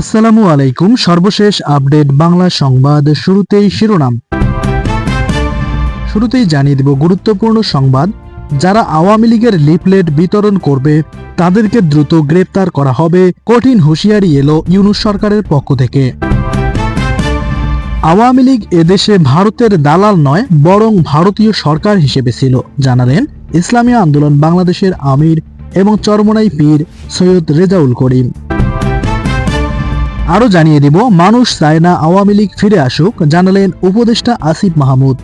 আসসালামু আলাইকুম, সর্বশেষ আপডেট বাংলা সংবাদ শুরুতেই শিরোনাম। শুরুতেই জানিয়ে দেব গুরুত্বপূর্ণ সংবাদ। যারা আওয়ামী লীগের লিফলেট বিতরণ করবে, তাদেরকে দ্রুত গ্রেপ্তার করা হবে, কঠিন হুঁশিয়ারি এলো ইউনুস সরকারের পক্ষ থেকে। আওয়ামী লীগ এদেশে ভারতের দালাল নয়, বরং ভারতীয় সরকার হিসেবে ছিল, জানালেন ইসলামী আন্দোলন বাংলাদেশের আমির এবং চরমনাই পীর সৈয়দ রেজাউল করিম। আরও জানিয়ে দিব, মানুষ চায় না আওয়ামী লীগ ফিরে আসুক, জানালেন উপদেষ্টা আসিফ মাহমুদ।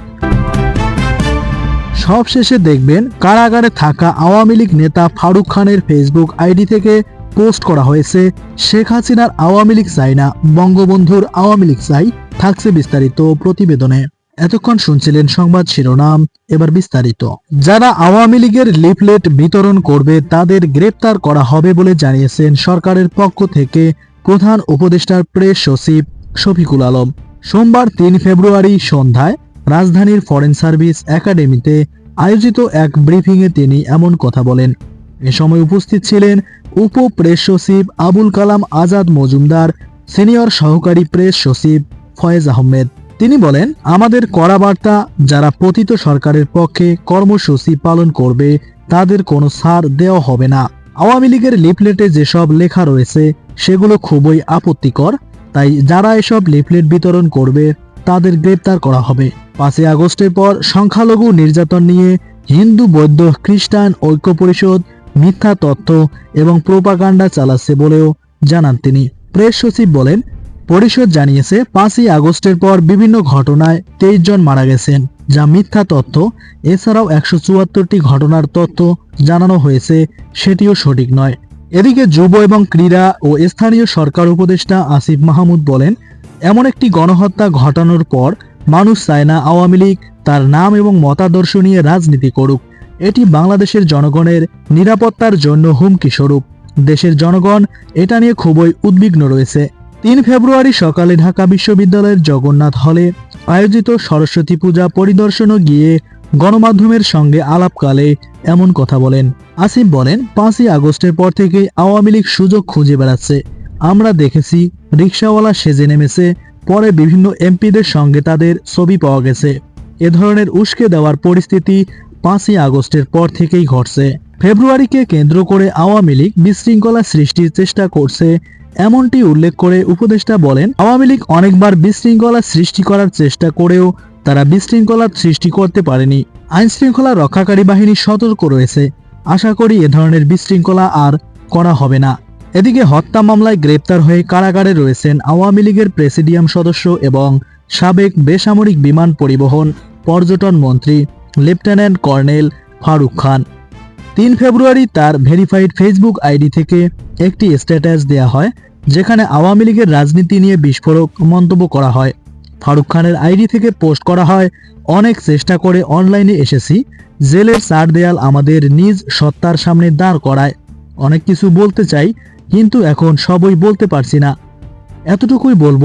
সবশেষে দেখবেন, কারাগারে থাকা আওয়ামী লীগ নেতা ফারুক খানের ফেসবুক আইডি থেকে পোস্ট করা হয়েছে, শেখ হাসিনার আওয়ামী লীগ চাই না, বঙ্গবন্ধুর আওয়ামী লীগ চাই থাকছে বিস্তারিত প্রতিবেদনে। এতক্ষণ শুনছিলেন সংবাদ শিরোনাম, এবার বিস্তারিত। যারা আওয়ামী লীগের লিফলেট বিতরণ করবে, তাদের গ্রেপ্তার করা হবে বলে জানিয়েছেন সরকারের পক্ষ থেকে প্রধান উপদেষ্টার প্রেস সচিব শফিকুল আলম। সোমবার তিন ফেব্রুয়ারি সন্ধ্যায় রাজধানীর ফরেন সার্ভিস একাডেমিতে আয়োজিত এক ব্রিফিংয়ে তিনি এমন কথা বলেন। এ সময় উপস্থিত ছিলেন উপ প্রেস সচিব আবুল কালাম আজাদ মজুমদার, সিনিয়র সহকারী প্রেস সচিব ফয়েজ আহমেদ। তিনি বলেন, আমাদের কড়া বার্তা, যারা পতিত সরকারের পক্ষে কর্মসূচি পালন করবে, তাদের কোনো ছাড় দেওয়া হবে না। আওয়ামী লীগের লিফলেটে যেসব লেখা রয়েছে, সেগুলো খুবই আপত্তিকর, তাই যারা এসব লিফলেট বিতরণ করবে, তাদের গ্রেপ্তার করা হবে। পাঁচই আগস্টের পর সংখ্যালঘু নির্যাতন নিয়ে হিন্দু, বৌদ্ধ, খ্রিস্টান ঐক্য পরিষদ মিথ্যা তথ্য এবং প্রোপাগান্ডা চালাচ্ছে বলেও জানান তিনি। প্রেস সচিব বলেন, পরিষদ জানিয়েছে, পাঁচই আগস্টের পর বিভিন্ন ঘটনায় তেইশ জন মারা গেছেন। যা মিথ্যা তথ্য, এছাড়াও একশো চুয়াত্তরটি ঘটনার তথ্য জানানো হয়েছে, সেটিও সঠিক নয়। এদিকে যুব এবং ক্রীড়া ও স্থানীয় সরকার উপদেষ্টা আসিফ মাহমুদ বলেন, এমন একটি গণহত্যা ঘটানোর পর মানুষ চায় না আওয়ামী লীগ তার নাম এবং মতাদর্শ নিয়ে রাজনীতি করুক। এটি বাংলাদেশের জনগণের নিরাপত্তার জন্য হুমকি স্বরূপ। দেশের জনগণ এটা নিয়ে খুবই উদ্বিগ্ন রয়েছে। তিন ফেব্রুয়ারি সকালে ঢাকা বিশ্ববিদ্যালয়ের জগন্নাথ হলে আয়োজিত সরস্বতী পূজা পরিদর্শনও গিয়ে গণমাধ্যমের সঙ্গে আলাপকালে এমন কথা বলেন। আসিফ বলেন, পাঁচই আগস্টের পর থেকে আওয়ামী লীগ সুযোগ খুঁজে বেড়াচ্ছে। আমরা দেখেছি রিক্সাওয়ালা সেজে নেমেছে, পরে বিভিন্ন এমপিদের সঙ্গে তাদের ছবি পাওয়া গেছে। এ ধরনের উস্কে দেওয়ার পরিস্থিতি পাঁচই আগস্টের পর থেকেই ঘটছে। ফেব্রুয়ারিকে কেন্দ্র করে আওয়ামী লীগ বিশৃঙ্খলা সৃষ্টির চেষ্টা করছে, এমনটি উল্লেখ করে উপদেষ্টা বলেন, আওয়ামী লীগ অনেকবার বিশৃঙ্খলা সৃষ্টি করার চেষ্টা করেও তারা বিশৃঙ্খলা সৃষ্টি করতে পারেনি। আইন শৃঙ্খলা রক্ষাকারী বাহিনী সতর্ক রয়েছে। আশা করি এ ধরনের বিশৃঙ্খলা আর করা হবে না। এদিকে হত্যা মামলায় গ্রেপ্তার হয়ে কারাগারে রয়েছেন আওয়ামী লীগের প্রেসিডিয়াম সদস্য এবং সাবেক বেসামরিক বিমান পরিবহন পর্যটন মন্ত্রী লেফটেন্যান্ট কর্নেল ফারুক খান। তিন ফেব্রুয়ারি তার ভেরিফাইড ফেসবুক আইডি থেকে একটি স্ট্যাটাস দেয়া হয়, যেখানে আওয়ামী লীগের রাজনীতি নিয়ে বিস্ফোরক মন্তব্য করা হয়। ফারুক খানের আইডি থেকে পোস্ট করা হয়, অনেক চেষ্টা করে অনলাইনে এসেছি, জেলের চার দেয়াল আমাদের নিজ সত্তার সামনে দাঁড় করায়। অনেক কিছু বলতে চাই, কিন্তু এখন সবই বলতে পারছি না। এতটুকুই বলব,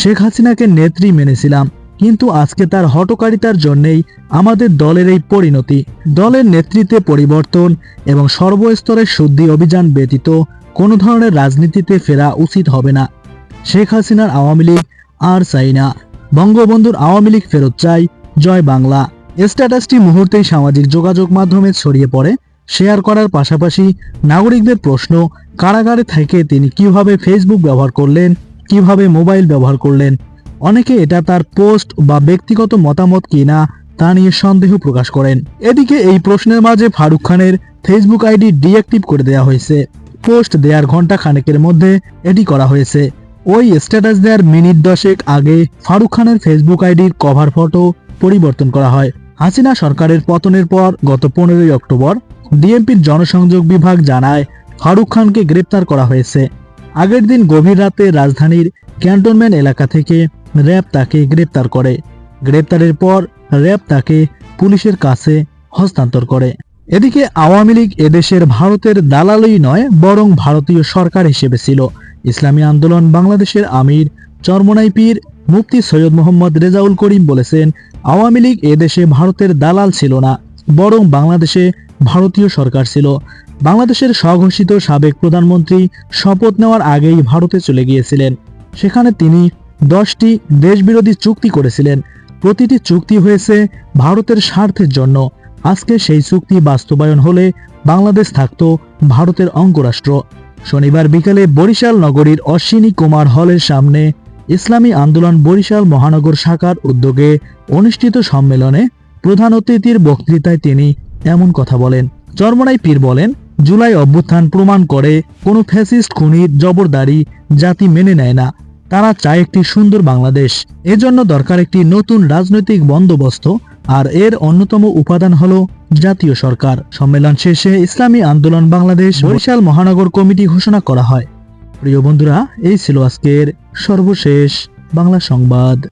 শেখ হাসিনাকে নেত্রী মেনেছিলাম। কিন্তু আজকে তার হটকারিতার জন্যেই আমাদের দলের এই পরিণতি, দলের নেতৃত্বে পরিবর্তন এবং সর্বস্তরের শুদ্ধি অভিযান ব্যতীত কোনো ধরনের রাজনীতিতে ফেরা উচিত হবে না। শেখ হাসিনার আওয়ামী লীগ আর চাই না। বঙ্গবন্ধুর আওয়ামী লীগ ফেরত চাই। জয় বাংলা। স্ট্যাটাসটি মুহূর্তেই সামাজিক যোগাযোগ মাধ্যমে ছড়িয়ে পড়ে। শেয়ার করার পাশাপাশি নাগরিকদের প্রশ্ন, কারাগারে থেকে তিনি কীভাবে ফেসবুক ব্যবহার করলেন, কীভাবে মোবাইল ব্যবহার করলেন অনেকে এটা তার পোস্ট বা ব্যক্তিগত মতামত কিনা তা নিয়ে সন্দেহ প্রকাশ করেন। এদিকে এই প্রশ্নের মাঝে ফারুক খানের ফেসবুক আইডি ডিঅ্যাক্টিভ করে দেওয়া হয়েছে। পোস্ট দেওয়ার ঘণ্টা খানেকের মধ্যে এটি করা হয়েছে। ওই স্ট্যাটাস দেওয়ার মিনিট দশেক আগে ফারুক খানের ফেসবুক আইডির কভার ফটো পরিবর্তন করা হয়। হাসিনা সরকারের পতনের পর গত পনেরোই অক্টোবর ডিএমপির জনসংযোগ বিভাগ জানায়, ফারুক খানকে গ্রেপ্তার করা হয়েছে। আগের দিন গভীর রাতে রাজধানীর ক্যান্টনমেন্ট এলাকা থেকে র্যাব তাকে গ্রেপ্তার করে। গ্রেপ্তারের পর র্যাব তাকে পুলিশের কাছে হস্তান্তর করে। এদিকে আওয়ামী লীগ এদেশের ভারতের দালালই নয়, বরং ভারতীয় সরকার হিসেবে ছিল। ইসলামী আন্দোলন বাংলাদেশের আমির, চরমনাই পীর মুফতি সৈয়দ মোহাম্মদ রেজাউল করিম বলেছেন, আওয়ামী লীগ এদেশে ভারতের দালাল ছিল না, বরং বাংলাদেশে ভারতীয় সরকার ছিল। বাংলাদেশের স্বঘোষিত সাবেক প্রধানমন্ত্রী শপথ নেওয়ার আগেই ভারতে চলে গিয়েছিলেন। সেখানে তিনি দশটি দেশবিরোধী চুক্তি করেছিলেন। প্রতিটি চুক্তি হয়েছে ভারতের স্বার্থের জন্য। আজকে সেই চুক্তি বাস্তবায়ন হলে বাংলাদেশ থাকত ভারতের অঙ্গরাষ্ট্র। শনিবার বিকেলে বরিশাল নগরীর অশ্বিনী কুমার হলের সামনে ইসলামী আন্দোলন বরিশাল মহানগর শাখার উদ্যোগে অনুষ্ঠিত সম্মেলনে প্রধান অতিথির বক্তৃতায় তিনি এমন কথা বলেন। চরমনাই পীর বলেন, জুলাই অভ্যুত্থান প্রমাণ করে কোনো ফ্যাসিস্ট খুনির জবরদারি, জাতি মেনে নেয় না। তারা চায় একটি সুন্দর বাংলাদেশ। এজন্য দরকার একটি নতুন রাজনৈতিক বন্দোবস্ত, আর এর অন্যতম উপাদান হলো জাতীয় সরকার। সম্মেলন শেষে ইসলামী আন্দোলন বাংলাদেশ বরিশাল মহানগর কমিটি ঘোষণা করা হয়। প্রিয় বন্ধুরা, এই ছিল আজকের সর্বশেষ বাংলা সংবাদ।